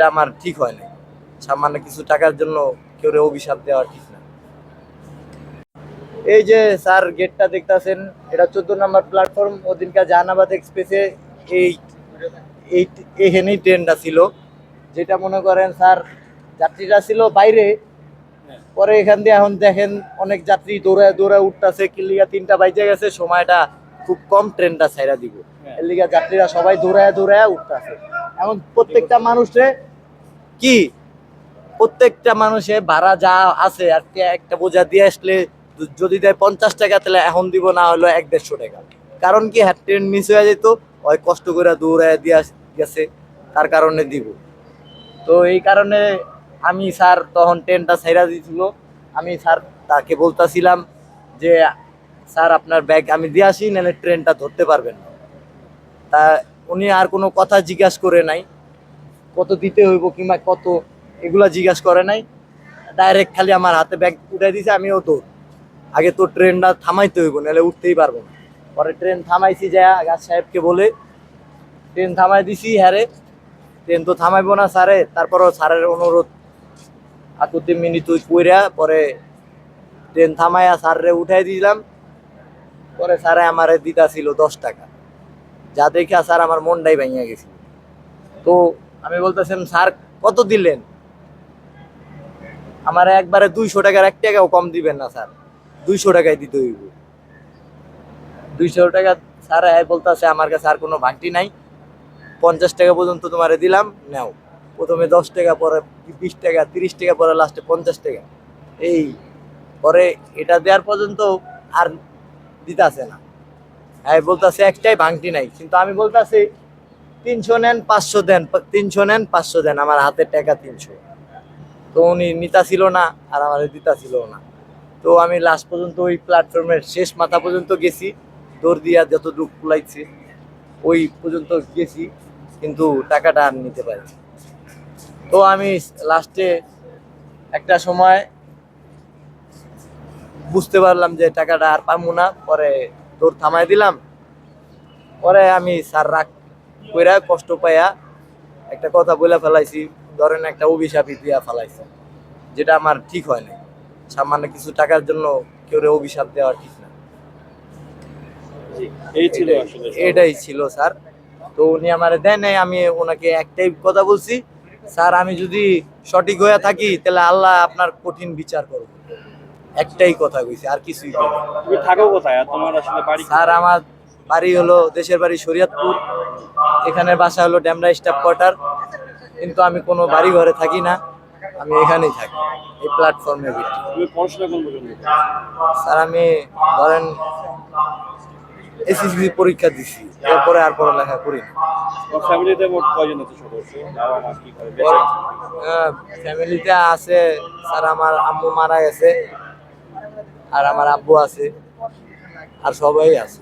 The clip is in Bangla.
যেটা আমার ঠিক হয় না সামান্য কিছু টাকার জন্য কেউ অভিশাপ দেওয়া ঠিক না। এই যে স্যার গেটটা দেখতাছেন এটা চোদ্দ নম্বর প্ল্যাটফর্ম ওদিনকার জাহানাবাদ এক্সপ্রেসে এই এই এখানেই ট্রেনটা ছিল। যেটা মনে করেন স্যার যাত্রীরা ছিল বাইরে। পরে এখান দিয়ে এখন দেখেন অনেক যাত্রী দৌড়ায় দৌড়ায় উঠতেছে। কিলিগা তিনটা বাইজে গেছে সময়টা খুব কম ট্রেনটা ছাইরা দিব। এর লিগা যাত্রীরা সবাই দৌড়ায় দৌড়ায় উঠতেছে। এখন প্রত্যেকটা মানুষে কি? প্রত্যেকটা মানুষে ভাড়া যা আছে, আর একটা বোঝা দিয়ে আসলে যদি দেয় পঞ্চাশ টাকা, তাহলে এখন দিব, না হলো এক দেড়শো টাকা। কারণ কি হ্যাঁ ট্রেন মিস হয়ে যেত, ওই কষ্ট করে দৌড়ায় দিয়ে গেছে, তার কারণে দিব। তো এই কারণে আমি স্যার তখন ট্রেনটা ছাইরা দিয়েছিল আমি স্যার তাকে বলতাছিলাম যে, স্যার, আপনার ব্যাগ আমি দিয়ে আসি, নাহলে ট্রেনটা ধরতে পারবেন না। তা উনি আর কোনো কথা জিজ্ঞাসা করে নাই। কত দিতে হইব কিংবা কত, এগুলা জিজ্ঞাসা করে নাই। ডাইরেক্ট খালি আমার হাতে ব্যাগ উঠাই দিছে, আমিও দৌড় আগে তো ট্রেনটা থামাইতে হইব, নাহলে উঠতেই পারব না। পরে ট্রেন থামাইছি যা গাছ সাহেবকে বলে, ট্রেন থামাই দিছি হ্যারে ট্রেন তো থামাইবো না স্যারে। তারপরও স্যারের অনুরোধ, আকুতি মিনিট কইরা পরে ট্রেন থামাইয়া স্যাররে উঠাই দিলাম। পরে স্যারে আমারে দিতা ছিল দশ টাকা। যা দেখে স্যার আমার মনটাই ভেঙে গেছিল। তো আমি বলতেছিলাম, স্যার, কত দিলেন? আমার একবারে দুইশো টাকার এক টাকাও কম দিবেন না, স্যার। দুইশো টাকায় দিতে হইব। দুইশো টাকা, স্যার বলতেছে, আমার কাছে আর কোনো ভাঙটি নাই। পঞ্চাশ টাকা পর্যন্ত তোমারে দিলাম, নাও। প্রথমে দশ টাকা, পরে বিশ টাকা, তিরিশ টাকা, পরে লাস্টে পঞ্চাশ টাকা। এই, পরে এটা দেওয়ার পর্যন্ত আর দিতাছে না। হ্যাঁ বলতাছে, একটাই ভাঙটি নাই। কিন্তু আমি বলতাছি তিনশো নেন, পাঁচশো দেন তিনশো নেন, পাঁচশো দেন। আমার হাতের টাকা তিনশো। তো উনি নিতা ছিল না আর আমার দিতা ছিল না। তো আমি লাস্ট পর্যন্ত ওই প্ল্যাটফর্মের শেষ মাথা পর্যন্ত গেছি। দৌড় দিয়া যত দুঃখ কুলাইছে, ওই পর্যন্ত গেছি, কিন্তু টাকাটা আর নিতে পারি তো আমি লাস্টে একটা সময় বুঝতে পারলাম যে টাকাটা আর পাবো না। পরে দৌড় থামাই দিলাম। পরে আমি স্যার রাগ কইরা কষ্ট পাইয়া একটা কথা বলে ফেলাইছি ধরেন একটা অভিশাপই দিয়া ফেলাইছি যেটা আমার ঠিক হয় না সামান্য কিছু টাকার জন্য কেউ অভিশাপ দেওয়া ঠিক না। এটাই ছিল স্যার। তো উনি আমার দেয় নাই আমি ওনাকে একটাই কথা বলছি স্যার আমি যদি সঠিক হয়ে থাকি তাহলে আল্লাহ আপনার কঠিন বিচার করবে। একটাই কথা কইছি আর কিছুই কোথায়? তোমার আসলে বাড়ি স্যার আমার বাড়ি হলো দেশের বাড়ি শরীয়তপুর। এখানে বাসা হলো ড্যামরা স্টাফ কোয়ার্টার। কিন্তু আমি কোনো বাড়ি ঘরে থাকি না আমি এখানেই থাকি এই প্ল্যাটফর্মে স্যার আমি ধরেন এসএসসি পরীক্ষা দিছি এরপরে আর পড়ালেখা করি না। ফ্যামিলিতে মোট কয়জন সদস্য? আছে? ফ্যামিলিতে আছে স্যার আমার আম্মু মারা গেছে আর আমার আব্বু আছে আর সবাই আছে।